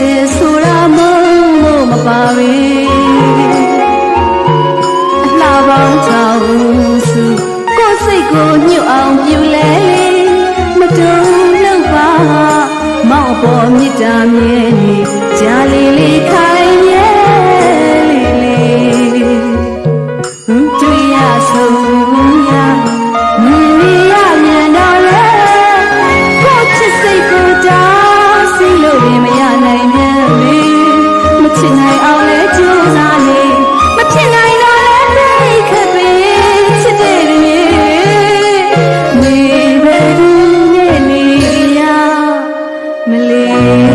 စေဆိုတာမဟုတ်လို့မပါပဲအလှပေါင်းချောင်းစုကိုစိတ်ကိုညှို့အောင်ပြူလဲမတုံလောက်ပါမောင်ပေါ်မြစ်တာမြဲနေကြားလေးလေးခါ you.